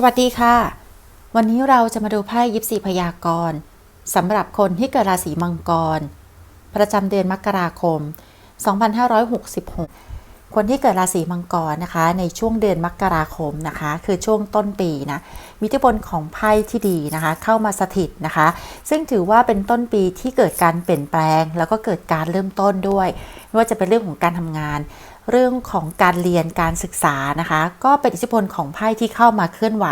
สวัสดีค่ะ วันนี้เราจะมาดูไพ่ยิปซีพยากรณ์สำหรับคนที่เกิดราศีมังกร ประจำเดือนมกราคม 2566 คนที่เกิดราศีมังกรนะคะ ในช่วงเดือนมกราคมนะคะ คือช่วงต้นปีนะมีทธิพลของไพ่ที่ดีนะคะ เข้ามาสถิตนะคะ ซึ่งถือว่าเป็นต้นปีที่เกิดการเปลี่ยนแปลง แล้วก็เกิดการเริ่มต้นด้วยไม่ว่าจะเป็นเรื่องของการทำงาน เรื่องของการเรียนการศึกษานะคะ ก็เป็นอิทธิพลของไพ่ที่เข้ามาเคลื่อนไหว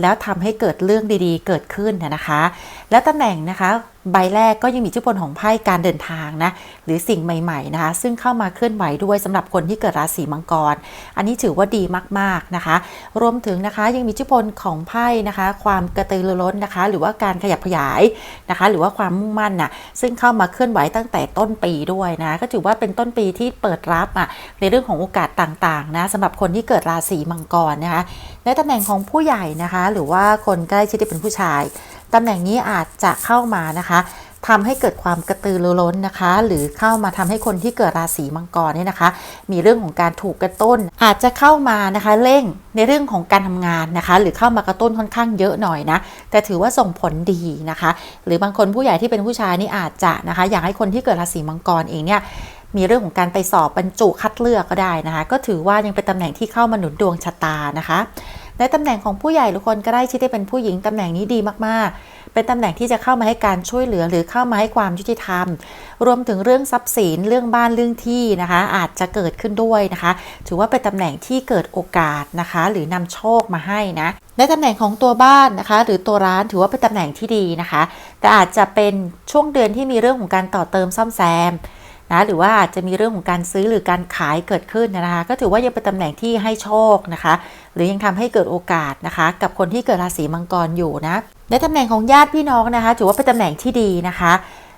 แล้วทำให้เกิดเรื่องดีๆ เกิดขึ้นนะคะ และตำแหน่งนะคะ ใบแรกก็ยังมีอิทธิพลของไพ่การเดินทางนะหรือสิ่งใหม่ๆนะคะ ซึ่งเข้ามาเคลื่อนไหวด้วยสำหรับคนที่เกิดราศีมังกร อันนี้ถือว่าดีมากๆนะคะ รวมถึงนะคะยังมีอิทธิพลของไพ่นะคะ ความกระตือรือร้นนะคะ หรือว่าการขยับขยายนะคะ หรือว่าความมุ่งมั่นน่ะซึ่งเข้ามาเคลื่อนไหวตั้งแต่ต้นปีด้วยนะ ก็ถือว่าเป็นต้นปีที่เปิดรับอะในเรื่องของโอกาสต่างๆนะสำหรับคนที่เกิดราศีมังกรนะคะในตำแหน่งของผู้ใหญ่นะคะ หรือว่าคนใกล้ชิดที่เป็นผู้ชาย ตำแหน่งนี้อาจจะเข้ามานะคะทำให้เกิดความกระตือรือร้นนะคะ หรือเข้ามาทำให้คนที่เกิดราศีมังกรเนี่ยนะคะ มีเรื่องของการถูกกระตุ้น อาจจะเข้ามานะคะเร่งในเรื่องของการทำงานนะคะ หรือเข้ามากระตุ้นค่อนข้างเยอะหน่อยนะ แต่ถือว่าส่งผลดีนะคะ หรือบางคนผู้ใหญ่ที่เป็นผู้ชายนี่อาจจะนะคะ อยากให้คนที่เกิดราศีมังกรเองเนี่ยมีเรื่องของการไปสอบบรรจุคัดเลือกก็ได้นะคะ ก็ถือว่ายังเป็นตำแหน่งที่เข้ามาหนุนดวงชะตานะคะ ในตำแหน่งของผู้ใหญ่หรือคนก็ได้ชิดได้เป็นผู้หญิงตำแหน่งนี้ดีมากๆ เป็นตำแหน่งที่จะเข้ามาให้การช่วยเหลือหรือเข้ามาให้ความยุติธรรม รวมถึงเรื่องทรัพย์สินเรื่องบ้านเรื่องที่นะคะ อาจจะเกิดขึ้นด้วยนะคะ ถือว่าเป็นตำแหน่งที่เกิดโอกาสนะคะ หรือนำโชคมาให้นะในตำแหน่งของตัวบ้านนะคะ หรือตัวร้านถือว่าเป็นตำแหน่งที่ดีนะคะ แต่อาจจะเป็นช่วงเดือนที่มีเรื่องของการต่อเติมซ่อมแซม นะหรือว่าอาจจะมีเรื่องของการซื้อหรือการขายเกิดขึ้นนะคะ ก็ถือว่ายังเป็นตำแหน่งที่ให้โชคนะคะ หรือยังทำให้เกิดโอกาสนะคะ กับคนที่เกิดราศีมังกรอยู่นะในตำแหน่งของญาติพี่น้องนะคะ ถือว่าเป็นตำแหน่งที่ดีนะคะ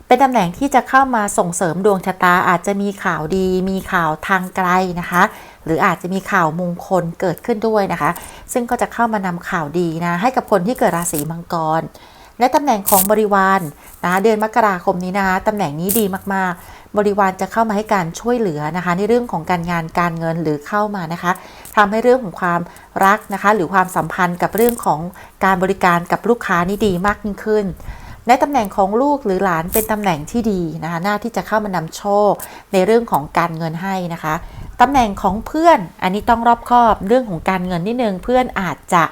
เป็นตำแหน่งที่จะเข้ามาส่งเสริมดวงชะตาอาจจะมีข่าวดี มีข่าวทางไกลนะคะ หรืออาจจะมีข่าวมงคลเกิดขึ้นด้วยนะคะ ซึ่งก็จะเข้ามานำข่าวดีนะให้กับคนที่เกิดราศีมังกร และตำแหน่งของบริวารนะคะเดือนมกราคมนี้นะคะตำแหน่งนี้ดีมากๆ บริวารจะเข้ามาให้การช่วยเหลือนะคะ ในเรื่องของการงานการเงินหรือเข้ามานะคะทำให้เรื่องของความรักนะคะ หรือความสัมพันธ์กับเรื่องของการบริการกับลูกค้านี่ดีมากยิ่งขึ้นในตำแหน่งของลูกหรือหลานเป็นตำแหน่งที่ดีนะคะหน้าที่จะเข้ามานำโชคในเรื่องของการเงินให้นะคะตำแหน่งของเพื่อนอันนี้ต้องรอบคอบเรื่องของการเงินนิดนึงเพื่อนอาจจะ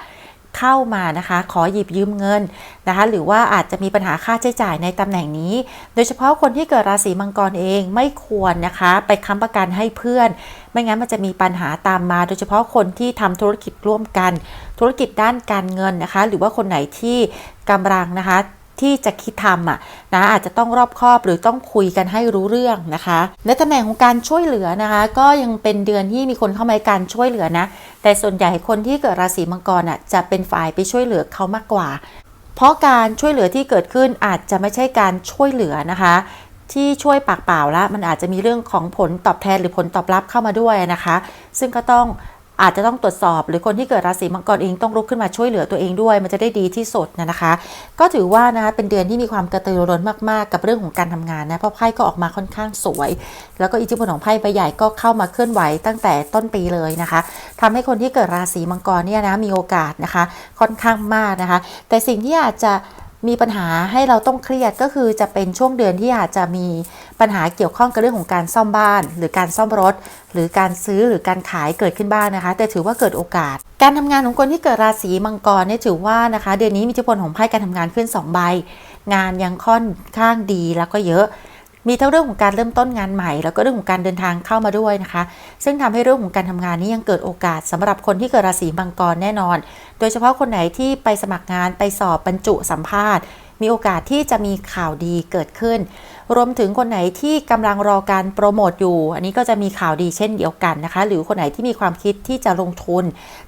เข้ามานะคะ ขอหยิบยืมเงินนะคะ หรือว่าอาจจะมีปัญหาค่าใช้จ่ายในตำแหน่งนี้ โดยเฉพาะคนที่เกิดราศีมังกรเองไม่ควรนะคะ ไปค้ำประกันให้เพื่อน ไม่งั้นมันจะมีปัญหาตามมา โดยเฉพาะคนที่ทำธุรกิจร่วมกัน ธุรกิจด้านการเงินนะคะ หรือว่าคนไหนที่กำลังนะคะ ที่จะคิดทำอะนะอาจจะต้องรอบคอบหรือต้องคุยกันให้รู้เรื่องนะคะในตำแหน่งของการช่วยเหลือนะคะ ก็ยังเป็นเดือนที่มีคนเข้ามาการช่วยเหลือนะ แต่ส่วนใหญ่คนที่เกิดราศีมังกรอะจะเป็นฝ่ายไปช่วยเหลือเขามากกว่า เพราะการช่วยเหลือที่เกิดขึ้นอาจจะไม่ใช่การช่วยเหลือนะคะที่ช่วยปากเปล่าละมันอาจจะมีเรื่องของผลตอบแทนหรือผลตอบรับเข้ามาด้วยนะคะ ซึ่งก็ต้อง อาจจะต้องตรวจสอบ หรือคนที่เกิดราศีมังกรเองต้องลุกขึ้นมาช่วยเหลือตัวเองด้วย มันจะได้ดีที่สุดนะคะ ก็ถือว่านะเป็นเดือนที่มีความกระตือรือร้นมากๆ กับเรื่องของการทำงานนะเพราะไพ่ก็ออกมาค่อนข้างสวย แล้วก็อิทธิพลของไพ่ใบใหญ่ก็เข้ามาเคลื่อนไหวตั้งแต่ต้นปีเลยนะคะทำให้คนที่เกิดราศีมังกรเนี่ยนะมีโอกาสนะคะ ค่อนข้างมากนะคะ แต่สิ่งที่อาจจะ มีปัญหาให้เราต้องเครียดก็คือจะเป็นช่วงเดือนที่อาจจะมีปัญหาเกี่ยวข้องกับเรื่องของการซ่อมบ้าน หรือการซ่อมรถ หรือการซื้อหรือการขายเกิดขึ้นบ้างนะคะ แต่ถือว่าเกิดโอกาส การทำงานของคนที่เกิดราศีมังกรเนี่ยถือว่านะคะ เดือนนี้มีอิทธิพลของไพ่การทำงานขึ้น2ใบงานยังค่อนข้างดีแล้วก็เยอะ มีทั้งเรื่องของการเริ่มต้นงานใหม่ แล้วก็เรื่องของการเดินทางเข้ามาด้วยนะคะ ซึ่งทำให้เรื่องของการทำงานนี้ยังเกิดโอกาสสำหรับคนที่เกิดราศีมังกรแน่นอน โดยเฉพาะคนไหนที่ไปสมัครงานไปสอบบรรจุสัมภาษณ์ มีโอกาสที่จะมีข่าวดีเกิดขึ้น รวมถึงคนไหนที่กำลังรอการโปรโมทอยู่ อันนี้ก็จะมีข่าวดีเช่นเดียวกันนะคะ หรือคนไหนที่มีความคิดที่จะลงทุน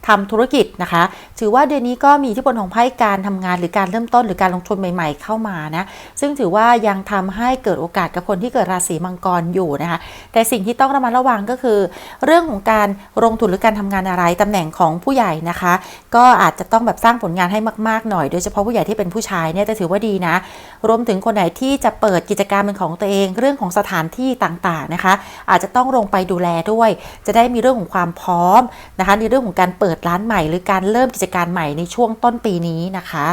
ทำธุรกิจนะคะ ถือว่าเดือนนี้ก็มีที่ผลของไพ่การทำงานหรือการเริ่มต้นหรือการลงทุนใหม่ๆ เข้ามานะ ซึ่งถือว่ายังทำให้เกิดโอกาสกับคนที่เกิดราศีมังกรอยู่นะคะ แต่สิ่งที่ต้องระมัดระวังก็คือ เรื่องของการลงทุนหรือการทำงานอะไรตำแหน่งของผู้ใหญ่นะคะ ก็อาจจะต้องแบบสร้างผลงานให้มากๆหน่อย โดยเฉพาะผู้ใหญ่ที่เป็นผู้ชายเนี่ยจะถือว่าดีนะ รวมถึงคนไหนที่จะเปิดกิจกรรมเป็นของตัวเองเรื่องของสถานที่ต่างๆนะคะ อาจจะต้องลงไปดูแลด้วย จะได้มีเรื่องของความพร้อมนะคะ ในเรื่องของการเปิดร้านใหม่ หรือการเริ่มกิจการใหม่ในช่วงต้นปีนี้นะคะ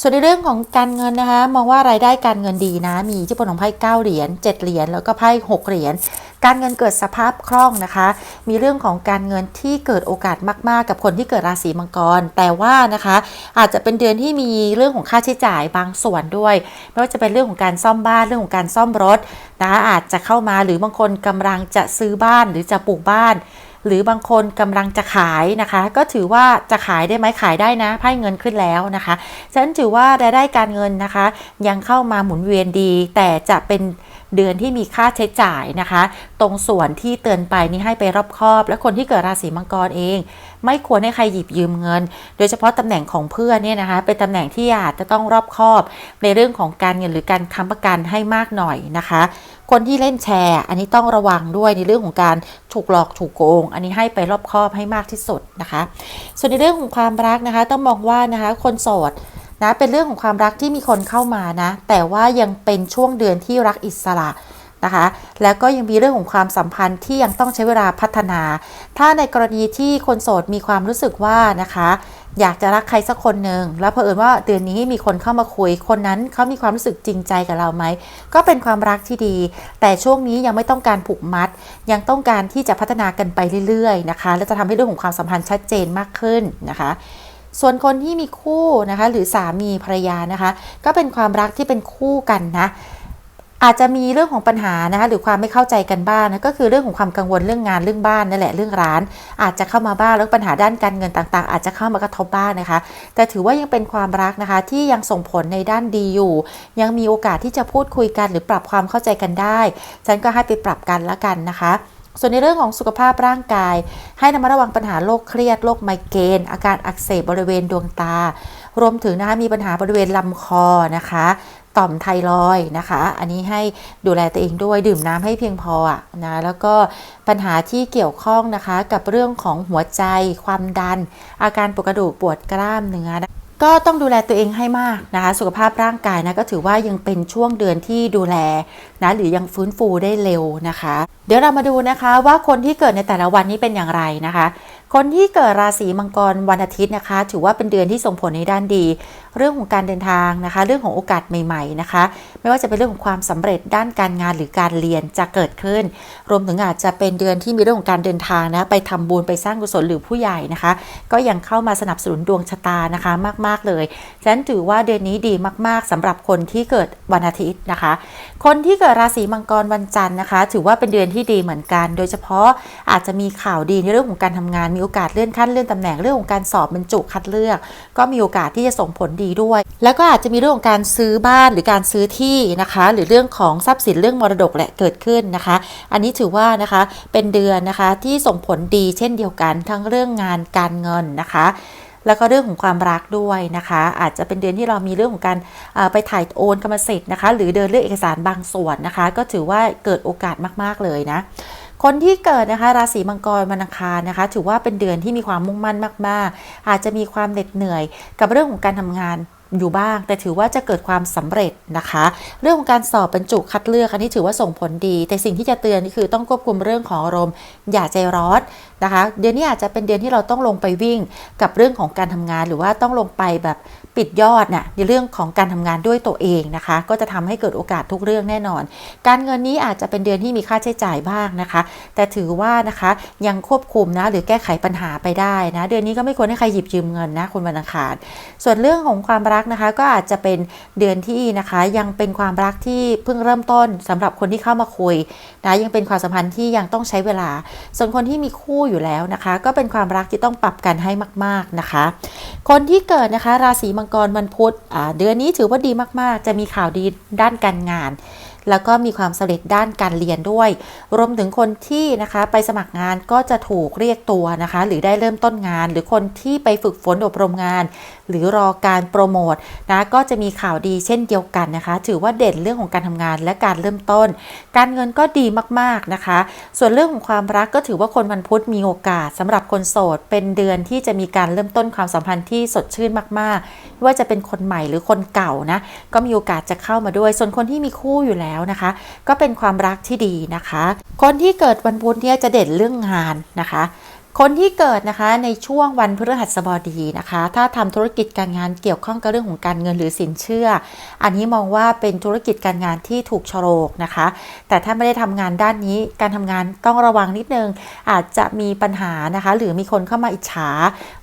ส่วนในเรื่องของการเงินนะคะ มองว่ารายได้การเงินดีนะ มีที่ผลของไพ่9เหรียญ7เหรียญแล้วก็ไพ่6เหรียญ การเงินเกิดสภาพคล่องนะคะ มีเรื่องของการเงินที่เกิดโอกาสมาก ๆ กับคนที่เกิดราศีมังกร แต่ว่านะคะ อาจจะเป็นเดือนที่มีเรื่องของค่าใช้จ่ายบางส่วนด้วย ไม่ว่าจะเป็นเรื่องของการซ่อมบ้านเรื่องของการซ่อมรถนะคะอาจจะเข้ามาหรือบางคนกำลังจะซื้อบ้านหรือจะปลูกบ้านหรือบางคนกำลังจะขายนะคะ ก็ถือว่าจะขายได้ไหมขายได้นะไพ่เงินขึ้นแล้วนะคะฉะนั้นถือว่ารายได้การเงินนะคะ ยังเข้ามาหมุนเวียนดี แต่จะเป็น เดือนที่มีค่าใช้จ่ายนะคะ ตรงส่วนที่เตือนไปนี่ให้ไปรอบคอบ และคนที่เกิดราศีมังกรเอง ไม่ควรให้ใครหยิบยืมเงิน โดยเฉพาะตำแหน่งของเพื่อนเนี่ยนะคะเป็นตำแหน่งที่อาจจะต้องรอบคอบ ในเรื่องของการเงินหรือการค้ำประกันให้มากหน่อยนะคะ คนที่เล่นแชร์ อันนี้ต้องระวังด้วยในเรื่องของการถูกหลอกถูกโกง อันนี้ให้ไปรอบคอบให้มากที่สุดนะคะ ส่วนในเรื่องของความรักนะคะ ต้องมองว่านะคะ คนโสด นะเป็นเรื่องของความรักที่มีคนเข้ามานะ แต่ว่ายังเป็นช่วงเดือนที่รักอิสระนะคะ แล้วก็ยังมีเรื่องของความสัมพันธ์ที่ยังต้องใช้เวลาพัฒนา ถ้าในกรณีที่คนโสดมีความรู้สึกว่านะคะอยากจะรักใครสักคนหนึ่งแล้วเผอิญว่าเดือนนี้มีคนเข้ามาคุย คนนั้นเขามีความรู้สึกจริงใจกับเราไหม ก็เป็นความรักที่ดี แต่ช่วงนี้ยังไม่ต้องการผูกมัด ยังต้องการที่จะพัฒนากันไปเรื่อยๆนะคะ และจะทำให้เรื่องของความสัมพันธ์ชัดเจนมากขึ้นนะคะ ส่วนคนที่มีคู่นะคะหรือสามีภรรยานะคะ ก็เป็นความรักที่เป็นคู่กันนะอาจจะมีเรื่องของปัญหานะคะหรือความไม่เข้าใจกันบ้างนะก็คือเรื่องของความกังวลเรื่องงานเรื่องบ้านนั่นแหละเรื่องร้าน อาจจะเข้ามาบ้างแล้วปัญหาด้านการเงินต่างๆ อาจจะเข้ามากระทบบ้างนะคะ แต่ถือว่ายังเป็นความรักนะคะที่ยังส่งผลในด้านดีอยู่ ยังมีโอกาสที่จะพูดคุยกันหรือปรับความเข้าใจกันได้ ฉันก็ให้ไปปรับกันละกันนะคะ ส่วนในเรื่องของสุขภาพร่างกาย ให้ระมัดระวังปัญหาโรคเครียดโรคไมเกรนอาการอักเสบบริเวณดวงตา รวมถึงนะคะมีปัญหาบริเวณลำคอนะคะต่อมไทรอยนะคะ อันนี้ให้ดูแลตัวเองด้วยดื่มน้ำให้เพียงพออะนะแล้วก็ปัญหาที่เกี่ยวข้องนะคะกับเรื่องของหัวใจความดัน อาการปวดกระดูกปวดกล้ามเนื้อนะ ก็ต้องดูแลตัวเองให้มากนะคะ สุขภาพร่างกายนะก็ถือว่ายังเป็นช่วงเดือนที่ดูแลนะหรือยังฟื้นฟูได้เร็วนะคะ เดี๋ยวเรามาดูนะคะว่าคนที่เกิดในแต่ละวันนี้เป็นอย่างไรนะคะ คนที่เกิดราศีมังกรวันอาทิตย์นะคะ ถือว่าเป็นเดือนที่ส่งผลในด้านดี เรื่องของการเดินทางนะคะ เรื่องของโอกาสใหม่ ๆนะคะ ไม่ว่าจะเป็นเรื่องของความสำเร็จด้านการงานหรือการเรียนจะเกิดขึ้น รวมถึงอาจจะเป็นเดือนที่มีเรื่องของการเดินทางนะไปทำบุญไปสร้างกุศลหรือผู้ใหญ่นะคะ ก็ยังเข้ามาสนับสนุนดวงชะตานะคะมาก ๆ เลยฉะนั้นถือว่าเดือนนี้ดีมาก ๆสำหรับคนที่เกิดวันอาทิตย์นะคะ คนที่เกิดราศีมังกรวันจันทร์นะคะ ถือว่าเป็นเดือนที่ดีเหมือนกัน โดยเฉพาะอาจจะมีข่าวดีในเรื่องของการทำงานมีโอกาสเลื่อนขั้นเลื่อนตำแหน่งเรื่องของการสอบบรรจุคัดเลือก ก็มีโอกาสที่จะส่งผลดีด้วย แล้วก็อาจจะมีเรื่องของการซื้อบ้านหรือการซื้อที่นะคะ หรือเรื่องของทรัพย์สินเรื่องมรดกแหละเกิดขึ้นนะคะ อันนี้ถือว่านะคะเป็นเดือนนะคะที่ส่งผลดีเช่นเดียวกันทั้งเรื่องงานการเงินนะคะแล้วก็เรื่องของความรักด้วยนะคะ อาจจะเป็นเดือนที่เรามีเรื่องของการไปถ่ายโอนกรรมสิทธิ์นะคะ หรือเดินเรื่องเอกสารบางส่วนนะคะ ก็ถือว่าเกิดโอกาสมากๆเลยนะ คนที่เกิดนะคะราศีมังกรวันอังคารนะคะ ถือว่าเป็นเดือนที่มีความมุ่งมั่นมาก ๆ อาจจะมีความเหน็ดเหนื่อยกับเรื่องของการทำงาน อยู่บ้าง แต่ถือว่าจะเกิดความสำเร็จนะคะ เรื่องของการสอบบรรจุคัดเลือกอันนี้ถือว่าส่งผลดี แต่สิ่งที่จะเตือนคือต้องควบคุมเรื่องของอารมณ์อย่าใจร้อนนะคะ เดือนนี้อาจจะเป็นเดือนที่เราต้องลงไปวิ่งกับเรื่องของการทำงานหรือว่าต้องลงไปแบบ ปิดยอดน่ะในเรื่องของการทำงานด้วยตัวเองนะคะ ก็จะทำให้เกิดโอกาสทุกเรื่องแน่นอน การเงินนี้อาจจะเป็นเดือนที่มีค่าใช้จ่ายบ้างนะคะ แต่ถือว่านะคะยังควบคุมนะหรือแก้ไขปัญหาไปได้นะเดือนนี้ก็ไม่ควรให้ใครหยิบยืมเงินนะคุณวันอังคารส่วนเรื่องของความรักนะคะ ก็อาจจะเป็นเดือนที่นะคะยังเป็นความรักที่เพิ่งเริ่มต้นสำหรับคนที่เข้ามาคุยนะยังเป็นความสัมพันธ์ที่ยังต้องใช้เวลา ส่วนคนที่มีคู่อยู่แล้วนะคะ ก็เป็นความรักที่ต้องปรับกันให้มาก ๆนะคะ คนที่เกิดนะคะราศีมังกรวันพุธเดือนนี้ถือว่าดีมากๆ จะมีข่าวดีด้านการงาน แล้วก็มีความสำเร็จด้านการเรียนด้วย รวมถึงคนที่นะคะไปสมัครงานก็จะถูกเรียกตัวนะคะ หรือได้เริ่มต้นงาน หรือคนที่ไปฝึกฝนอบรมงาน หรือรอการโปรโมทนะก็จะมีข่าวดีเช่นเดียวกันนะคะ ถือว่าเด่นเรื่องของการทำงานและการเริ่มต้น การเงินก็ดีมากๆนะคะ ส่วนเรื่องของความรักก็ถือว่าคนวันพุธมีโอกาสสำหรับคนโสด เป็นเดือนที่จะมีการเริ่มต้นความสัมพันธ์ที่สดชื่นมากๆไม่ว่าจะเป็นคนใหม่หรือคนเก่านะก็มีโอกาสจะเข้ามาด้วย ส่วนคนที่มีคู่อยู่แล้วแล้วนะคะ ก็เป็นความรักที่ดีนะคะ คนที่เกิดวันพุธเนี่ยจะเด่นเรื่องงานนะคะ คนที่เกิดนะคะในช่วงวันพฤหัสบดีนะคะ ถ้าทำธุรกิจการงานเกี่ยวข้องกับเรื่องของการเงินหรือสินเชื่อ อันนี้มองว่าเป็นธุรกิจการงานที่ถูกชโลกนะคะ แต่ถ้าไม่ได้ทำงานด้านนี้การทำงานต้องระวังนิดนึง อาจจะมีปัญหานะคะ หรือมีคนเข้ามาอิจฉา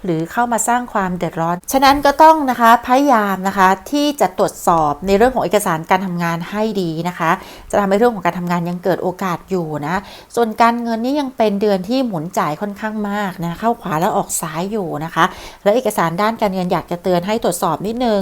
หรือเข้ามาสร้างความเดือดร้อน ฉะนั้นก็ต้องนะคะพยายามนะคะที่จะตรวจสอบในเรื่องของเอกสารการทำงานให้ดีนะคะ จะทำให้เรื่องของการทำงานยังเกิดโอกาสอยู่นะส่วนการเงินนี่ยังเป็นเดือนที่หมุนจ่ายค่อนข้างมากนะเข้าขวาแล้วออกซ้ายอยู่นะคะ แล้วเอกสารด้านการเงินอยากจะเตือนให้ตรวจสอบนิดนึง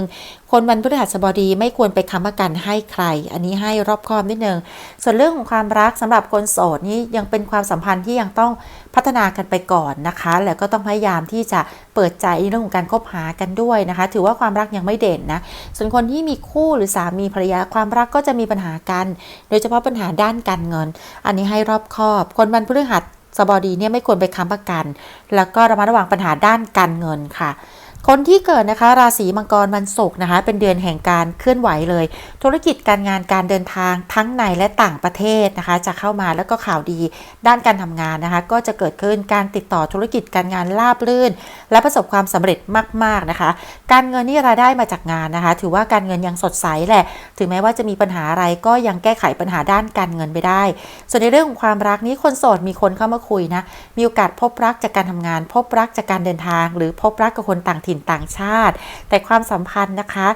คนวันพฤหัสบดีไม่ควรไปค้ำประกันให้ใคร อันนี้ให้รอบคอบนิดนึง ส่วนเรื่องของความรักสำหรับคนโสดนี่ยังเป็นความสัมพันธ์ที่ยังต้องพัฒนากันไปก่อนนะคะ แล้วก็ต้องพยายามที่จะเปิดใจในเรื่องของการคบหากันด้วยนะคะ ถือว่าความรักยังไม่เด่นนะ ส่วนคนที่มีคู่หรือสามีภรรยาความรักก็จะมีปัญหากัน โดยเฉพาะปัญหาด้านการเงิน อันนี้ให้รอบคอบ คนวันพฤหัส สบดีเนี่ยไม่ควรไปค้ำประกัน แล้วก็ระมัดระวังปัญหาด้านการเงินค่ะ คนที่เกิดนะคะ ราศีมังกรวันศุกร์นะคะ เป็นเดือนแห่งการเคลื่อนไหวเลย ธุรกิจการงานการเดินทางทั้งในและต่างประเทศนะคะ จะเข้ามาแล้วก็ข่าวดีด้านการทำงานนะคะ ก็จะเกิดขึ้นการติดต่อธุรกิจการงานราบรื่น และประสบความสำเร็จมากๆนะคะ การเงินนี่รายได้มาจากงานนะคะ ถือว่าการเงินยังสดใสแหละถึงแม้ว่าจะมีปัญหาอะไรก็ยังแก้ไขปัญหาด้านการเงินไปได้ ส่วนในเรื่องของความรักนี้คนโสดมีคนเข้ามาคุยนะมีโอกาสพบรักจากการทำงาน พบรักจากการเดินทาง หรือพบรักกับคนต่างถิ่นต่างชาติ แต่ความสัมพันธ์นะคะ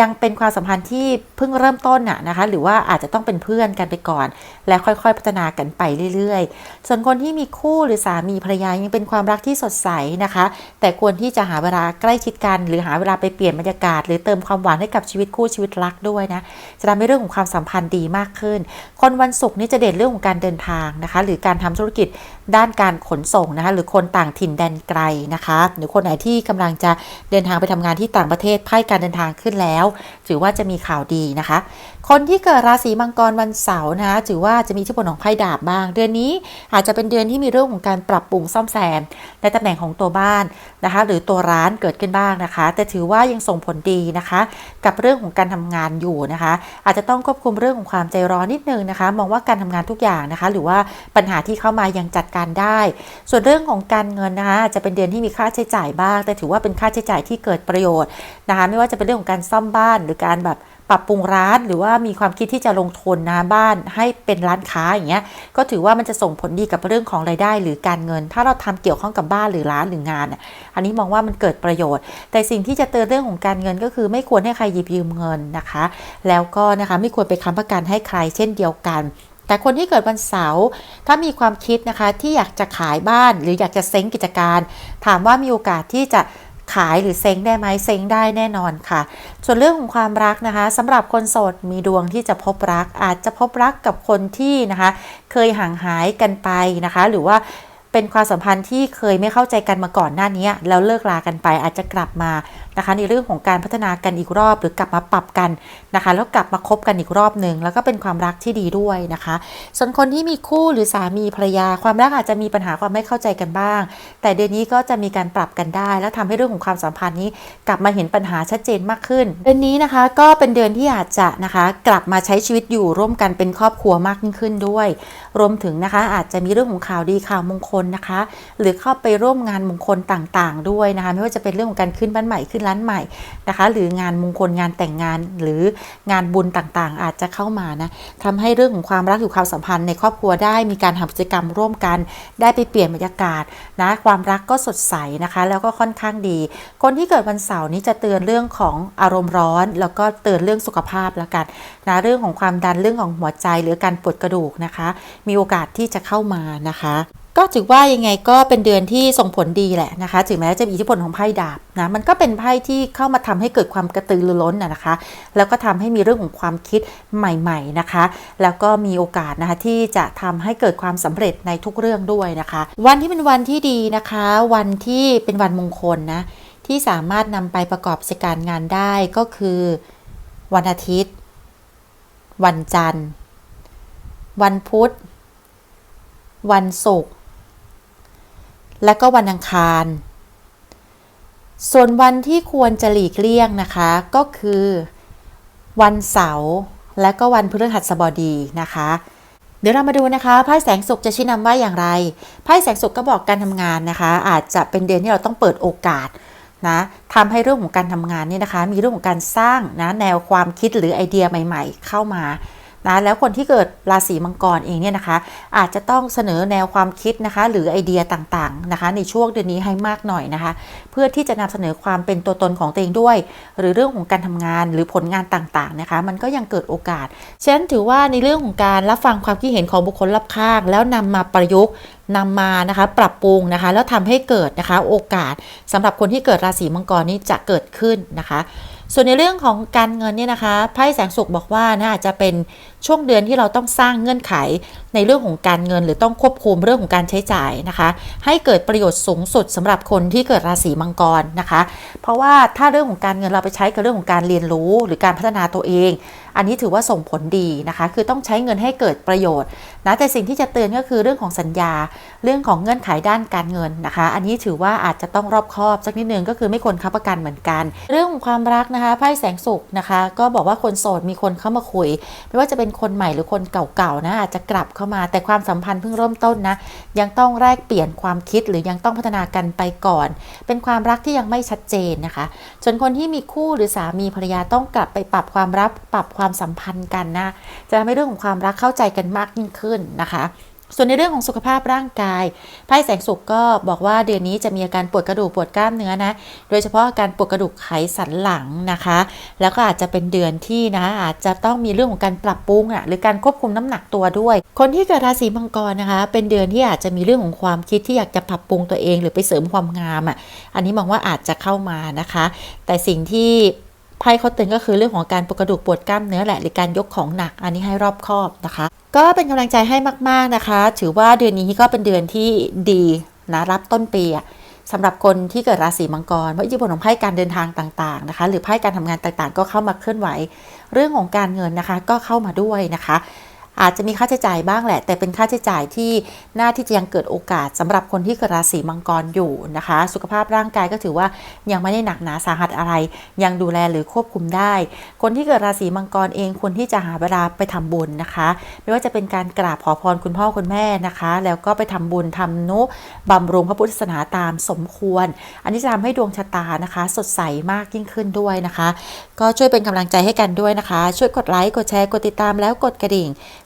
ยังเป็นความสัมพันธ์ที่เพิ่งเริ่มต้นอะนะคะ หรือว่าอาจจะต้องเป็นเพื่อนกันไปก่อน แล้วค่อยๆ พัฒนากันไปเรื่อยๆ ส่วนคนที่มีคู่หรือสามีภรรยายังเป็นความรักที่สดใสนะคะ แต่ควรที่จะหาเวลาใกล้ชิดกัน หรือหาเวลาไปเปลี่ยนบรรยากาศ หรือเติมความหวานให้กับชีวิตคู่ชีวิตรักด้วยนะจะทำให้เรื่องของความสัมพันธ์ดีมากขึ้น คนวันศุกร์นี่จะเด่นเรื่องของการเดินทางนะคะ หรือการทำธุรกิจด้านการขนส่งนะคะ หรือคนต่างถิ่นแดนไกลนะคะ หรือคนไหนที่กำลังจะเดินทางไปทำงานที่ต่างประเทศไพ่การเดินทางขึ้นแล้ว ถือว่าจะมีข่าวดีนะคะ คนที่เกิดราศีมังกรวันเสาร์นะคะถือว่าจะมีอิที่ผลของไพ่ดาบบ้าง เดือนนี้อาจจะเป็นเดือนที่มีเรื่องของการปรับปรุงซ่อมแซมในตำแหน่งของตัวบ้านนะคะ หรือตัวร้านเกิดขึ้นบ้างนะคะ แต่ถือว่ายังส่งผลดีนะคะ กับเรื่องของการทำงานอยู่นะคะ อาจจะต้องควบคุมเรื่องของความใจร้อนนิดนึงนะคะ มองว่าการทำงานทุกอย่างนะคะ หรือว่าปัญหาที่เข้ามายังจัดการได้ ส่วนเรื่องของการเงินนะคะอาจจะเป็นเดือนที่มีค่าใช้จ่ายบ้าง แต่ถือว่าเป็นค่าใช้จ่ายที่เกิดประโยชน์นะคะ ไม่ว่าจะเป็นเรื่องของการซ่อมบ้านหรือการแบบ ปรับปรุงร้านหรือว่ามีความคิดที่จะลงทุนนะบ้านให้เป็นร้านค้าอย่างเงี้ยก็ถือว่ามันจะส่งผลดีกับเรื่องของรายได้หรือการเงิน ถ้าเราทำเกี่ยวข้องกับบ้านหรือร้านหรืองาน อันนี้มองว่ามันเกิดประโยชน์ แต่สิ่งที่จะเตือนเรื่องของการเงินก็คือ ไม่ควรให้ใครหยิบยืมเงินนะคะ แล้วก็นะคะไม่ควรไปค้ำประกันให้ใครเช่นเดียวกันแต่คนที่เกิดวันเสาร์ถ้ามีความคิดนะคะที่อยากจะขายบ้านหรืออยากจะเซ้งกิจการ ถามว่ามีโอกาสที่จะ ขายหรือเซ้งได้ไหมเซ้งได้แน่นอนค่ะ ส่วนเรื่องของความรักนะคะสำหรับคนโสดมีดวงที่จะพบรัก อาจจะพบรักกับคนที่นะคะ เคยห่างหายกันไปนะคะ หรือว่าเป็นความสัมพันธ์ที่เคยไม่เข้าใจกันมาก่อนหน้านี้ แล้วเลิกลากันไปอาจจะกลับมานะคะ ในเรื่องของการพัฒนากันอีกรอบ หรือกลับมาปรับกันนะคะ แล้วกลับมาคบกันอีกรอบหนึ่งแล้วก็เป็นความรักที่ดีด้วยนะคะ ส่วนคนที่มีคู่หรือสามีภรรยา ความรักอาจจะมีปัญหาความไม่เข้าใจกันบ้าง แต่เดือนนี้ก็จะมีการปรับกันได้ แล้วทำให้เรื่องของความสัมพันธ์นี้ กลับมาเห็นปัญหาชัดเจนมากขึ้น เดือนนี้นะคะก็เป็นเดือนที่อาจจะนะคะกลับมาใช้ชีวิตอยู่ร่วมกันเป็นครอบครัวมากยิ่งขึ้นด้วย รวมถึงนะคะอาจจะมีเรื่องของข่าวดีข่าวมงคลนะคะ หรือเข้าไปร่วมงานมงคลต่างๆ ด้วยนะคะ ไม่ว่าจะเป็นเรื่องของการขึ้นบ้านใหม่ขึ้นร้านใหม่นะคะ หรืองานมงคลงานแต่งงานหรืองานบุญต่างๆ อาจจะเข้ามานะทำให้เรื่องของความรักหรือความสัมพันธ์ในครอบครัวได้มีการทำกิจกรรมร่วมกัน ได้ไปเปลี่ยนบรรยากาศนะความรักก็สดใสนะคะ แล้วก็ค่อนข้างดี คนที่เกิดวันเสาร์นี้จะเตือนเรื่องของอารมณ์ร้อน แล้วก็เตือนเรื่องสุขภาพแล้วกันนะเรื่องของความดันเรื่องของหัวใจหรือการปวดกระดูกนะคะ มีโอกาสที่จะเข้ามานะคะ ก็ถือว่ายังไงก็เป็นเดือนที่ส่งผลดีแหละนะคะ ถึงแม้จะมีอิทธิพลของไพ่ดาบนะ มันก็เป็นไพ่ที่เข้ามาทำให้เกิดความกระตือรือร้นนะคะ แล้วก็ทำให้มีเรื่องของความคิดใหม่ ๆนะคะ แล้วก็มีโอกาสนะคะที่จะทำให้เกิดความสำเร็จในทุกเรื่องด้วยนะคะ วันที่เป็นวันที่ดีนะคะ วันที่เป็นวันมงคลนะที่สามารถนำไปประกอบกิจการงานได้ก็คือ วันอาทิตย์ วันจันทร์ วันพุธวันศุกร์ และก็วันอังคาร ส่วนวันที่ควรจะหลีกเลี่ยงนะคะ ก็คือ วันเสาร์และก็วันพฤหัสบดีนะคะเดี๋ยวเรามาดูนะคะไพ่แสงสุขจะชี้นำว่าอย่างไรไพ่แสงสุขก็บอกการทำงานนะคะ อาจจะเป็นเดือนที่เราต้องเปิดโอกาสนะทำให้เรื่องของการทำงานเนี่ยนะคะ มีเรื่องของการสร้างนะแนวความคิดหรือไอเดียใหม่ ๆ เข้ามา นะแล้วคนที่เกิดราศีมังกรเองเนี่ยนะคะ อาจจะต้องเสนอแนวความคิดนะคะ หรือไอเดียต่างๆนะคะ ในช่วงเดือนนี้ให้มากหน่อยนะคะ เพื่อที่จะนำเสนอความเป็นตัวตนของตัวเองด้วย หรือเรื่องของการทำงานหรือผลงานต่างๆนะคะ มันก็ยังเกิดโอกาสฉะนั้นถือว่าในเรื่องของการรับฟังความคิดเห็นของบุคคลรอบข้าง แล้วนำมาประยุกต์ นำมานะคะปรับปรุงนะคะแล้วทำให้เกิดนะคะโอกาสสำหรับคนที่เกิดราศีมังกรนี้จะเกิดขึ้นนะคะ ส่วนในเรื่องของการเงินเนี่ยนะคะไพ่แสงสุขบอกว่านะอาจจะเป็นช่วงเดือนที่เราต้องสร้างเงื่อนไขในเรื่องของการเงิน หรือต้องควบคุมเรื่องของการใช้จ่ายนะคะ ให้เกิดประโยชน์สูงสุดสำหรับคนที่เกิดราศีมังกรนะคะ เพราะว่าถ้าเรื่องของการเงินเราไปใช้กับเรื่องของการเรียนรู้ หรือการพัฒนาตัวเองอันนี้ถือว่าส่งผลดีนะคะ คือต้องใช้เงินให้เกิดประโยชน์นะแต่สิ่งที่จะเตือนก็คือเรื่องของสัญญา เรื่องของเงื่อนไขด้านการเงินนะคะ อันนี้ถือว่าอาจจะต้องรอบคอบสักนิดนึงก็คือไม่ควรค้ำประกันเหมือนกัน เรื่องของความรักนะคะไพ่แสงสุขนะคะ ก็บอกว่าคนโสดมีคนเข้ามาคุย ไม่ว่าจะเป็นคนใหม่หรือคนเก่าๆนะอาจจะกลับเข้ามา แต่ความสัมพันธ์เพิ่งเริ่มต้นนะยังต้องแลกเปลี่ยนความคิดหรือยังต้องพัฒนากันไปก่อน เป็นความรักที่ยังไม่ชัดเจนนะคะส่วนคนที่มีคู่หรือสามีภรรยาต้องกลับไปปรับความรักปรับความสัมพันธ์กันนะ จะทำให้เรื่องของความรักเข้าใจกันมากยิ่งขึ้นนะคะ ส่วนในเรื่องของสุขภาพร่างกายไพ่แสงสุขก็บอกว่าเดือนนี้จะมีอาการปวดกระดูกปวดกล้ามเนื้อนะ โดยเฉพาะอาการปวดกระดูกไขสันหลังนะคะ แล้วก็อาจจะเป็นเดือนที่นะอาจจะต้องมีเรื่องของการปรับปรุงอะหรือการควบคุมน้ำหนักตัวด้วย คนที่เกิดราศีมังกรนะคะ เป็นเดือนที่อาจจะมีเรื่องของความคิดที่อยากจะปรับปรุงตัวเอง หรือไปเสริมความงามอะ อันนี้มองว่าอาจจะเข้ามานะคะ แต่สิ่งที่ ไพ่เขาเตือนก็คือเรื่องของการปวดกระดูกปวดกล้ามเนื้อแหละหรือการยกของหนักอันนี้ให้รอบคอบนะคะ ก็เป็นกำลังใจให้มาก ๆนะคะ ถือว่าเดือนนี้ก็เป็นเดือนที่ดีนะรับต้นปีสำหรับคนที่เกิดราศีมังกรเพราะอิทธิพลของไพ่การเดินทางต่างๆนะคะ หรือไพ่การทำงานต่างๆ ก็เข้ามาเคลื่อนไหว เรื่องของการเงินนะคะก็เข้ามาด้วยนะคะ อาจจะมีค่าใช้จ่ายบ้างแหละ แต่เป็นค่าใช้จ่ายที่น่าที่จะยังเกิดโอกาสสำหรับคนที่เกิดราศีมังกรอยู่นะคะ สุขภาพร่างกายก็ถือว่ายังไม่ได้หนักหนาสาหัสอะไร ยังดูแลหรือควบคุมได้ คนที่เกิดราศีมังกรเองควรที่จะหาเวลาไปทำบุญนะคะ ไม่ว่าจะเป็นการกราบขอพรคุณพ่อคุณแม่นะคะ แล้วก็ไปทำบุญทำนุบำรุงพระพุทธศาสนาตามสมควร อันนี้จะทำให้ดวงชะตานะคะ สดใสมากยิ่งขึ้นด้วยนะคะ ก็ช่วยเป็นกำลังใจให้กันด้วยนะคะ ช่วยกดไลค์กดแชร์กดติดตามแล้วกดกระดิ่ง